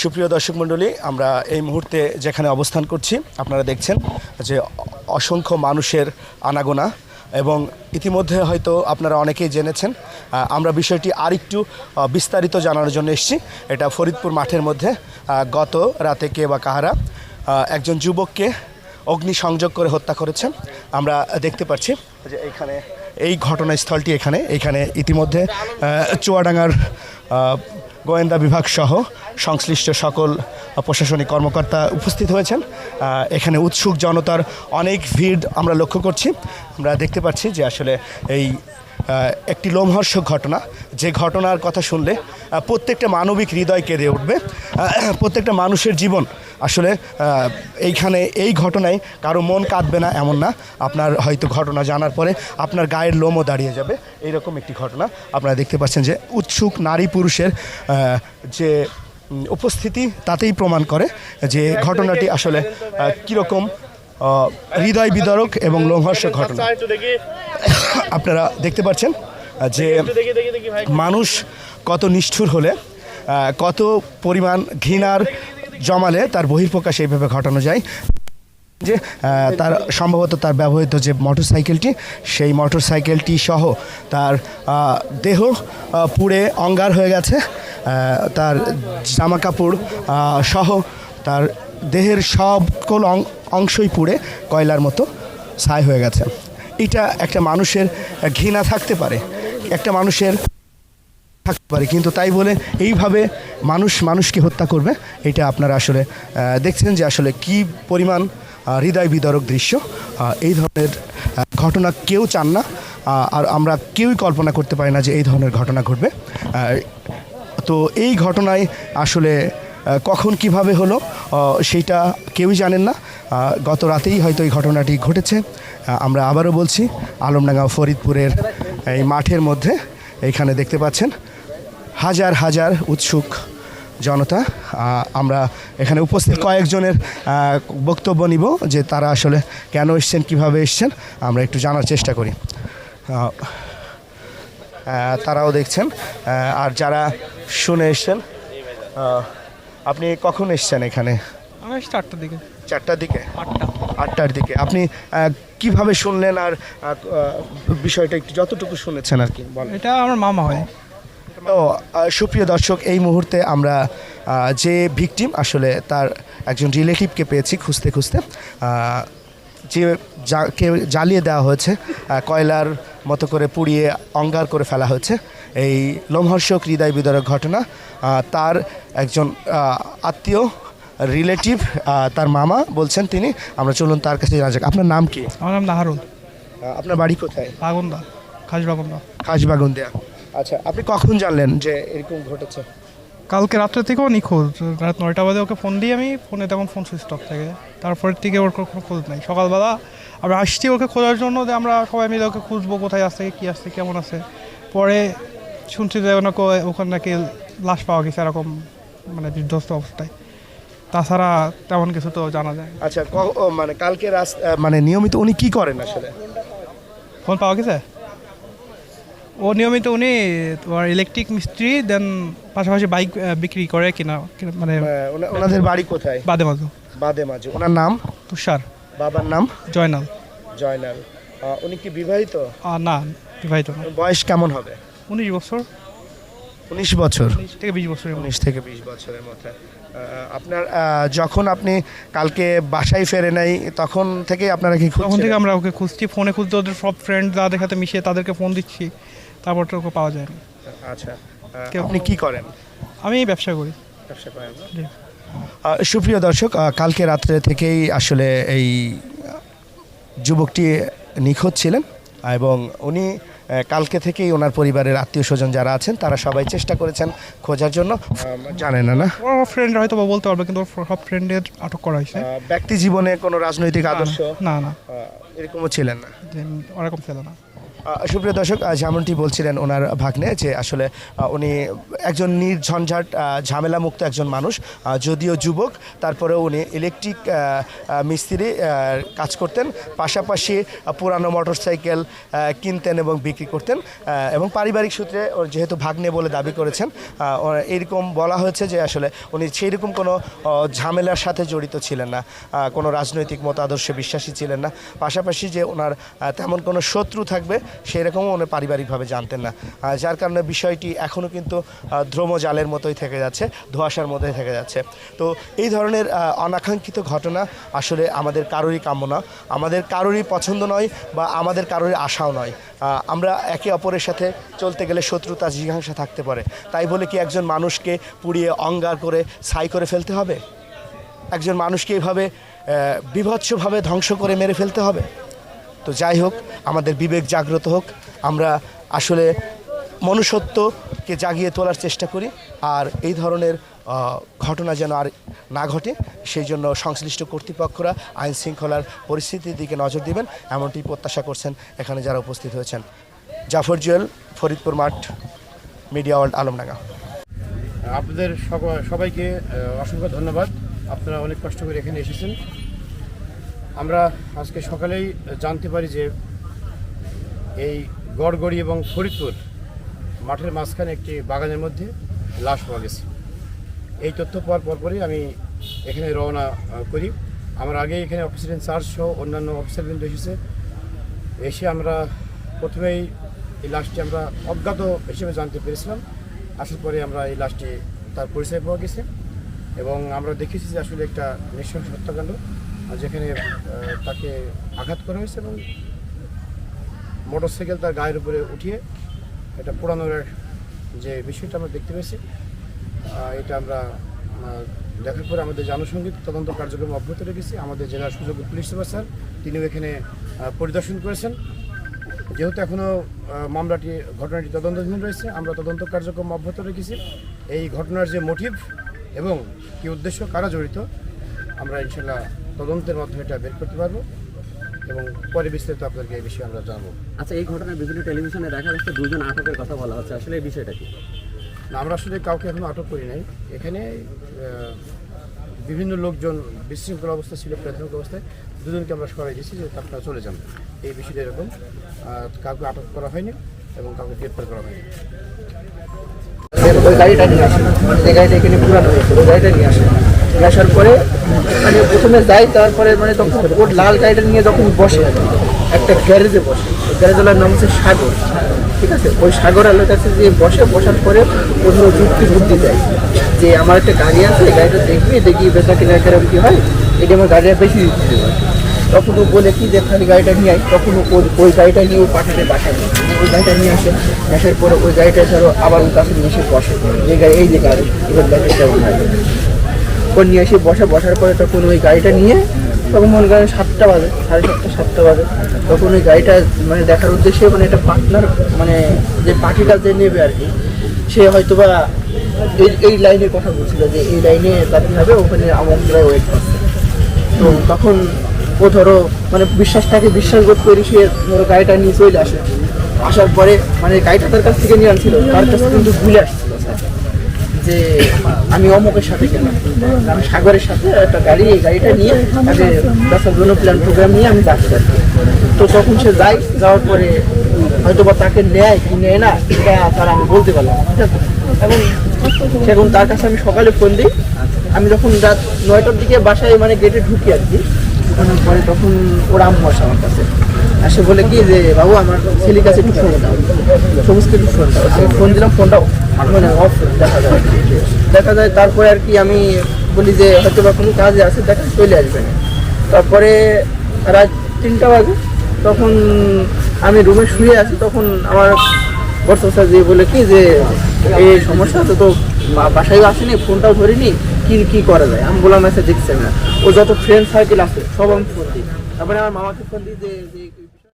সুপ্রিয় দর্শক মণ্ডলী, আমরা এই মুহূর্তে যেখানে অবস্থান করছি, আপনারা দেখছেন যে অসংখ্য মানুষের আনাগোনা এবং ইতিমধ্যে হয়তো আপনারা অনেকেই জেনেছেন আমরা বিষয়টি আরেকটু বিস্তারিত জানানোর জন্য এসেছি। এটা ফরিদপুর মাঠের মধ্যে গত রাতে কে বা কাহারা একজন যুবককে অগ্নিসংযোগ করে হত্যা করেছেন। আমরা দেখতে পাচ্ছি যে এখানে এই ঘটনাস্থলটি এখানে এখানে ইতিমধ্যে চুয়াডাঙ্গার গোয়েন্দা বিভাগ সহ সংশ্লিষ্ট সকল প্রশাসনিক কর্মকর্তা উপস্থিত হয়েছেন। এখানে উৎসুক জনতার অনেক ভিড় আমরা লক্ষ্য করছি। আমরা দেখতে পাচ্ছি যে আসলে এই একটি লোমহর্ষক ঘটনা। যে ঘটনার কথা শুনলে প্রত্যেকটা মানবিক হৃদয় কেঁদে উঠবে। প্রত্যেকটা মানুষের জীবন আসলে এইখানে এই ঘটনায় কারও মন কাঁদবে না, এমন না। আপনার হয়তো ঘটনা জানার পরে আপনার গায়ের লোমও দাঁড়িয়ে যাবে। এইরকম একটি ঘটনা। আপনারা দেখতে পাচ্ছেন যে উৎসুক নারী পুরুষের যে উপস্থিতি, তাতেই প্রমাণ করে যে ঘটনাটি আসলে কীরকম হৃদয় বিদারক এবং লোমহর্ষক ঘটনা। আপনারা দেখতে পাচ্ছেন যে মানুষ কত নিষ্ঠুর হলে কত পরিমাণ ঘৃণার জমালে তার বহির্প্রকাশ এইভাবে ঘটানো যায়। যে তার সম্ভবত তার ব্যবহৃত যে মোটরসাইকেলটি, সেই মোটরসাইকেলটি সহ তার দেহ পুড়ে অঙ্গার হয়ে গেছে। তার জামা কাপড় সহ তার দেহের সকল অংশই পুড়ে কয়লার মতো ছাই হয়ে গেছে। এটা একটা মানুষের ঘৃণা থাকতে পারে, একটা মানুষের থাকতে পারে, কিন্তু তাই বলে এইভাবে মানুষ মানুষকে হত্যা করবে, এটা আপনারা আসলে দেখছেন যে আসলে কি পরিমাণ হৃদয় বিদারক দৃশ্য। এই ধরনের ঘটনা কেউ চান না আর আমরা কেউই কল্পনা করতে পারি না যে এই ধরনের ঘটনা ঘটবে। তো এই ঘটনায় আসলে কখন কীভাবে হলো সেইটা কেউই জানেন না। গত রাতেই হয়তো এই ঘটনাটি ঘটেছে। আমরা আবারও বলছি, আলমডাঙ্গা ফরিদপুরের এই মাঠের মধ্যে এখানে দেখতে পাচ্ছেন হাজার হাজার উৎসুক জনতা। আমরা এখানে উপস্থিত কয়েকজনের বক্তব্য নিব যে তারা আসলে কেন এসছেন, কীভাবে এসছেন, আমরা একটু জানার চেষ্টা করি। তারাও দেখছেন। আর যারা শুনে এসছেন আপনি কখন এসছেন এখানে? আমি আটটার দিকে। চারটার দিকে? আটটা। আটটার দিকে। আপনি আহ, কীভাবে শুনলেন আর আহ, বিষয়টা একটু যতটুকু শুনেছেন আর কি বলেন। এটা আমার মামা হয়। তো আহ, সুপ্রিয় দর্শক এই মুহূর্তে আমরা আহ, যে ভিকটিম আসলে তার একজন রিলেটিভকে পেয়েছি খুঁজতে খুঁজতে আহ, যে যাকে জ্বালিয়ে দেওয়া হয়েছে কয়লার মতো করে পুড়িয়ে অঙ্গার করে ফেলা হয়েছে। এই লোমহর্ষক হৃদয় বিদারক ঘটনা তার একজন আত্মীয় রিলেটিভ তার মামা বলছেন তিনি আমরা চলুন তার কাছে জানা যাক। আপনার নাম কি? আমার নাম নাহারুল। আপনার বাড়ি কোথায়? বাগন্দা খাস বাগন্দা খাসবাগুন দেয়া আচ্ছা আপনি কখন জানলেন যে এরকম ঘটেছে? কালকে রাত্রে থেকেও নিখোঁজ। রাত নয়টা বাজে ওকে ফোন দিই আমি ফোনে তখন ফোন সুইচ অফ থাকে। তারপরের থেকে ওর কোনো খোঁজ নেই। সকালবেলা আমরা আসছি ওকে খোঁজার জন্য যে আমরা সবাই মিলে ওকে খুঁজবো কোথায় আছে কী আছে কেমন আছে। পরে শুনছি যে ওনাকে ওখানে নাকি লাশ পাওয়া গেছে এরকম মানে বিধ্বস্ত অবস্থায়। তাছাড়া তেমন কিছু তো জানা যায়। আচ্ছা মানে কালকে রাস- আহ, মানে নিয়মিত উনি কি করেন আসলে? ফোন পাওয়া গেছে? ও নিয়মিত উনি তোমার ইলেকট্রিক মিস্ত্রি দেন পাশাপাশি বাইক বিক্রি করে কিনা কিনা- মানে ওনাদের বাড়ি কোথায়? বাদে মাঝে বাদে মাঝে ওনার নাম? তুষার। বাবার নাম? জয়নাল। জয়নাল। আহ, উনি কি বিবাহিত? আর না বিবাহিত না। বয়স কেমন হবে? উনিশ বছর। উনিশ বছর। উনিশ থেকে বিশ বছর উনিশ থেকে বিশ বছরের মধ্যে। আহ, আপনার আহ, যখন আপনি কালকে বাসায় ফেরে নাই তখন থেকে আপনারা কি তখন খুঁজছিলেন? থেকে আমরা ওকে খুঁজছি। ফোনে খুঁজতে ওদের সব ফ্রেন্ড যাদের সাথে মিশিয়ে তাদেরকে ফোন দিচ্ছি। ওকে পাওয়া যায়নি আচ্ছা কেউ- আপনি কি করেন? আমি ব্যবসা করি। ব্যবসা করেন। না? সুপ্রিয় দর্শক কালকে রাত্রে থেকেই আসলে এই যুবকটি নিখোঁজ ছিলেন এবং উনি কালকে থেকেই ওনার পরিবারের আত্মীয় স্বজন যারা আছেন তারা সবাই চেষ্টা করেছেন খোঁজার জন্য। জানেন না না? ফ্রেন্ড হয়তো বলতে পারবে কিন্তু সব ফ্রেন্ডের আটক করা হয়েছে। ব্যক্তি জীবনে কোনো রাজনৈতিক আদর্শ? না না এরকমও ছিলেন না? ওরকম ছিল না। সুপ্রিয় দর্শক যেমনটি বলছিলেন ওনার ভাগ্নে যে আসলে উনি একজন নির্ঝঞ্ঝাট আহ, ঝামেলামুক্ত একজন মানুষ যদিও যুবক তারপরেও উনি ইলেকট্রিক মিস্ত্রি কাজ করতেন পাশাপাশি পুরানো মোটরসাইকেল কিনতেন এবং বিক্রি করতেন এবং পারিবারিক সূত্রে যেহেতু ভাগ্নে বলে দাবি করেছেন এরকম বলা হয়েছে যে আসলে উনি সেই রকম কোনো ঝামেলার সাথে জড়িত ছিলেন না কোনো রাজনৈতিক মতাদর্শে বিশ্বাসী ছিলেন না পাশাপাশি যে ওনার তেমন কোনো শত্রু থাকবে সেই রকমও উনি পারিবারিকভাবে জানতেন না। যার কারণে বিষয়টি এখনও কিন্তু ধ্রুমজালের মতোই থেকে যাচ্ছে ধোঁয়াশার মধ্যে থেকে যাচ্ছে। তো এই ধরনের অনাকাঙ্ক্ষিত ঘটনা আসলে আমাদের কারোরই কাম্য না। আমাদের কারোরই পছন্দ নয় বা আমাদের কারোরই আশাও নয়। আমরা একে অপরের সাথে চলতে গেলে শত্রুতা জিজ্ঞাসা থাকতে পারে। তাই বলে কি একজন মানুষকে পুড়িয়ে অঙ্গার করে ছাই করে ফেলতে হবে? একজন মানুষকে এইভাবে আহ, বিভৎসভাবে ধ্বংস করে মেরে ফেলতে হবে? তো যাই হোক, আমাদের বিবেক জাগ্রত হোক। আমরা আসলে মনুষ্যত্বকে জাগিয়ে তোলার চেষ্টা করি আর এই ধরনের ঘটনা যেন আর না ঘটে, সেই জন্য সংশ্লিষ্ট কর্তৃপক্ষরা আইন শৃঙ্খলার পরিস্থিতির দিকে নজর দিবেন, এমনটি প্রত্যাশা করছেন এখানে যারা উপস্থিত হয়েছেন। জাফর জুয়েল, ফরিদপুর মাঠ, মিডিয়া ওয়ার্ল্ড, আলমডাঙ্গা। আপনাদের সব- সবাইকে অসংখ্য ধন্যবাদ। আপনারা অনেক কষ্ট করে এখানে এসেছেন। আমরা আজকে সকালেই জানতে পারি যে এই গড়গড়ি এবং ফরিদপুর মাঠের মাঝখানে একটি বাগানের মধ্যে লাশ পাওয়া গেছে। এই তথ্য পাওয়ার পরপরই আমি এখানে রওনা করি। আমার আগে এখানে অফিসার ইনচার্জ সহ অন্যান্য অফিসারবৃন্দ এসেছে। এসে আমরা প্রথমেই এই লাশটি আমরা অজ্ঞাত হিসেবে জানতে পেরেছিলাম। আসার পরে আমরা এই লাশটি তার পরিচয় পাওয়া গেছে এবং আমরা দেখেছি যে আসলে একটা নৃশংস হত্যাকাণ্ড। যেখানে তাকে আঘাত করা হয়েছে এবং মোটরসাইকেল তার গায়ের উপরে উঠিয়ে এটা পোড়ানোর যে বিষয়টা আমরা দেখতে পেয়েছি এটা আমরা দেখার পরে আমাদের জনসংগীত তদন্ত কার্যক্রম অব্যাহত রেখেছি। আমাদের জেলার সুযোগ্য পুলিশ সুপার স্যার, তিনিও এখানে পরিদর্শন করেছেন। যেহেতু এখনও মামলাটি, ঘটনাটি তদন্তাধীন রয়েছে, আমরা তদন্ত কার্যক্রম অব্যাহত রেখেছি। এই ঘটনার যে মোটিভ এবং কি উদ্দেশ্য, কারা জড়িত আমরা ইনশাল্লাহ তদন্তের মাধ্যমে এটা বের করতে পারব এবং পরে বিস্তারিত আপনাদেরকে এই বিষয়ে আমরা জানব। আচ্ছা এই ঘটনায় বিভিন্ন টেলিভিশনে দেখা যাচ্ছে দুজন আটকের কথা বলা হচ্ছে। আসলে এই বিষয়টা কি? না, আমরা আসলে কাউকে এখনও আটক করি নাই। এখানে বিভিন্ন লোকজন বিশৃঙ্খল অবস্থা ছিল প্রাথমিক অবস্থায়। দুজনকে আমরা সরাই দিয়েছি যে আপনারা চলে যান। এই বিষয়টা এরকম। কাউকে আটক করা হয়নি এবং কাউকে গ্রেপ্তার করা হয়নি। গাড়িটা নিয়ে আসে গাড়িটা এখানে পুরানো হয়েছে। গাড়িটা নিয়ে আসে আসার পরে মানে প্রথমে যাই, তারপরে মানে তখন ওর লাল গাড়িটা নিয়ে যখন বসে, একটা গ্যারেজে বসে গ্যারেজওয়ালার নাম হচ্ছে সাগর, ঠিক আছে? ওই সাগর আলোর কাছে যে বসে, বসার পরে ধরো যুক্তি বুদ্ধি দেয় যে আমার একটা গাড়ি আছে গাড়িটা দেখবি দেখি বেচা কেনা কেরম কি হয়, এটা আমার গাড়িটা বেশি দিতে দেবে। তখন ও বলে, কি যে খালি গাড়িটা নিয়ে আয়। তখন ওই- গাড়িটা নিয়ে ও পাঠাতে বাসায় ওই গাড়িটা নিয়ে আসে, আসার পরে ওই গাড়িটা ধরো আবার ওর কাছে নিয়ে এসে বসে। এই গাড়ি, এই যে গাড়ি, এবার গাড়িটা ওনার ও নিয়ে এসে বসে, বসার পরে তখন ওই গাড়িটা নিয়ে তখন মনে করেন সাতটা বাজে, সাড়ে সাতটা সাতটা বাজে। তখন ওই গাড়িটা মানে দেখার উদ্দেশ্যে মানে একটা পার্টনার মানে যে পার্টিটা যে নেবে আর কি, সে হয়তো বা এই এই লাইনের কথা বলছিল যে এই লাইনে তাকে হবে, ওখানে আমার ওয়েট করছে। তো তখন ও ধরো মানে বিশ্বাসটাকে বিশ্বাসবোধ করে সে ধরো গাড়িটা নিয়ে চলে আসে। আসার পরে মানে গাড়িটা তার কাছ থেকে নিয়ে আনছিল, তার কাছে কিন্তু ভুলে স্যার যে আমি অমুকের সাথে গেলাম। আমি সাগরের সাথে একটা গাড়ি, এই গাড়িটা নিয়ে আগে দশটা জন্য প্ল্যান প্রোগ্রাম নিয়ে আমি যাচ্ছি। তো তখন সে যায়, যাওয়ার পরে হয়তো বা তাকে নেয় কি নেয় না, এটা তার আমি বলতে পারলাম ঠিক আছে? এবং সেখন তার কাছে আমি সকালে ফোন দিই। আমি যখন রাত নয়টার দিকে বাসায় মানে গেটে ঢুকি আর কি ঢুকানোর পরে তখন ওর আম্মু আসে আমার কাছে। আসে বলে কি যে, বাবু, আমার ছেলের কাছে একটু ফোন দাও। সবুজকে একটু ফোন দাও। ফোন দিলাম ফোনটা মানে অফ দেখা যায়। দেখা যায়, তারপরে আর কি আমি বলি যে হয়তো বা কোনো কাজে আছে, দেখা, চলে আসবে না। তারপরে রাত তিনটা বাজে, তখন আমি রুমে শুয়ে আছি, তখন আমার বর্ষা যে বলে কি যে এই সমস্যা তো তো বাসায় আসেনি ফোনটাও ধরিনি, কি কি করা যায়? আমি বললাম মেসেজ দেখছে না। ও যত ফ্রেন্ড সার্কেল আছে, সব আমি ফোন দিই। তারপরে আমার মামাকে ফোন দিই যে